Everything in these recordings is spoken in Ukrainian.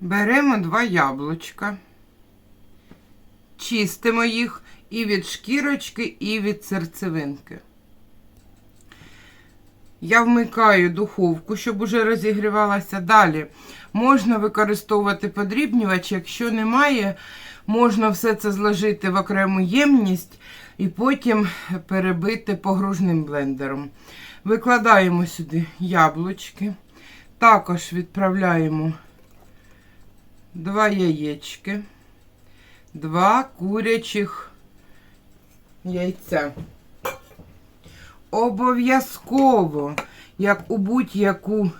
Беремо два яблучка, чистимо їх і від шкірочки, і від серцевинки. Я вмикаю духовку, щоб уже розігрівалася. Далі можна використовувати подрібнювач, якщо немає, можна все це зложити в окрему ємність і потім перебити погружним блендером. Викладаємо сюди яблучки, також відправляємо два яєчки, два курячих яйця. Обов'язково, як у будь-яку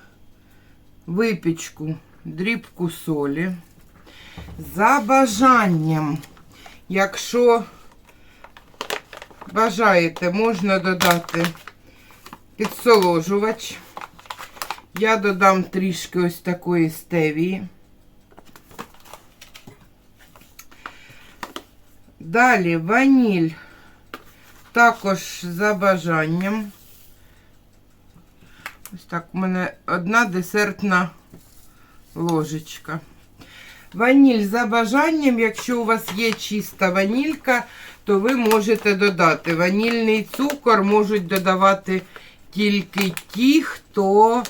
випічку, дрібку солі. За бажанням, якщо бажаєте, можна додати підсоложувач. Я додам трішки ось такої стевії. Далі ваніль також за бажанням. Ось так у мене одна десертна ложечка. Ваніль за бажанням, якщо у вас є чиста ванілька, то ви можете додати. Ванільний цукор можуть додавати тільки ті, хто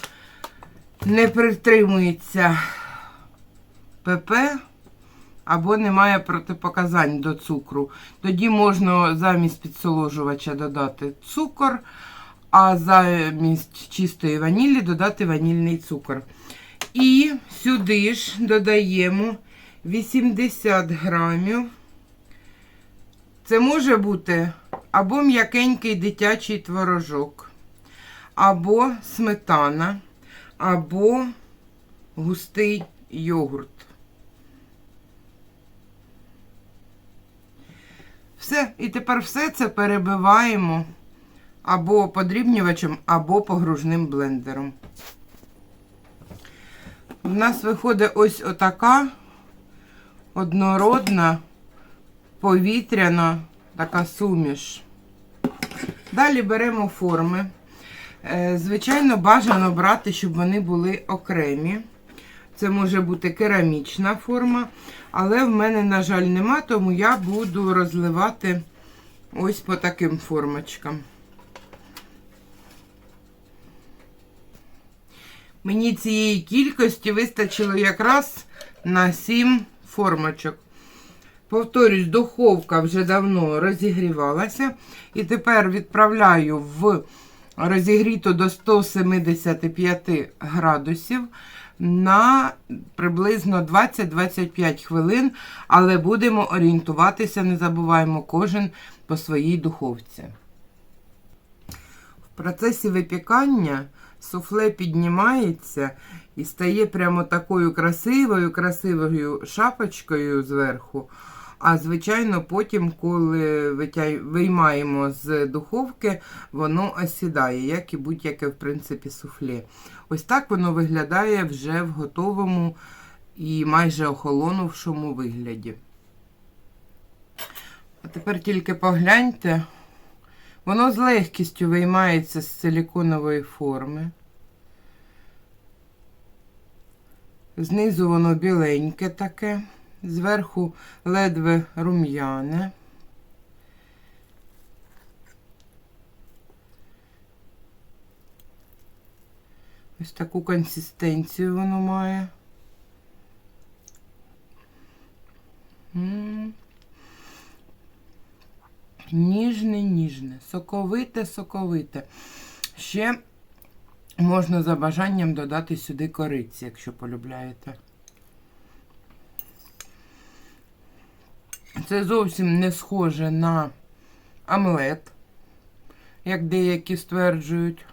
не притримується ПП або немає протипоказань до цукру. Тоді можна замість підсоложувача додати цукор, а замість чистої ванілі додати ванільний цукор. І сюди ж додаємо 80 грамів. Це може бути або м'якенький дитячий творожок, або сметана, або густий йогурт. Все, і тепер все це перебиваємо або подрібнювачем, або погружним блендером. У нас виходить ось отака однородна, повітряна така суміш. Далі беремо форми. Е, Звичайно, бажано брати, щоб вони були окремі. Це може бути керамічна форма, але в мене, на жаль, нема, тому я буду розливати ось по таким формочкам. Мені цієї кількості вистачило якраз на 7 формочок. Повторюсь, духовка вже давно розігрівалася. І тепер відправляю в розігріту до 175 градусів на приблизно 20-25 хвилин, але будемо орієнтуватися, не забуваємо кожен по своїй духовці. В процесі випікання суфле піднімається і стає прямо такою красивою, красивою шапочкою зверху. А звичайно, потім, коли виймаємо з духовки, воно осідає, як і будь-яке, в принципі, суфле. Ось так воно виглядає вже в готовому і майже охолонувшому вигляді. А тепер тільки погляньте, воно з легкістю виймається з силіконової форми. Знизу воно біленьке таке, зверху ледве рум'яне. Ось таку консистенцію воно має. Ніжне, ніжне, соковите, соковите. Ще можна за бажанням додати сюди кориці, якщо полюбляєте. Це зовсім не схоже на омлет, як деякі стверджують.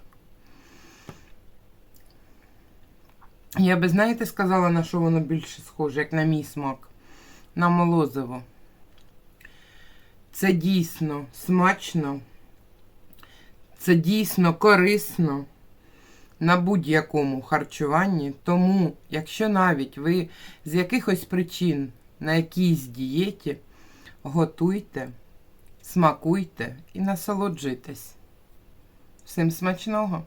Я би, знаєте, сказала, на що воно більше схоже, як на мій смак. На молозиво. Це дійсно смачно. Це дійсно корисно на будь-якому харчуванні. Тому, якщо навіть ви з якихось причин на якійсь дієті, готуйте, смакуйте і насолоджуйтесь. Всім смачного!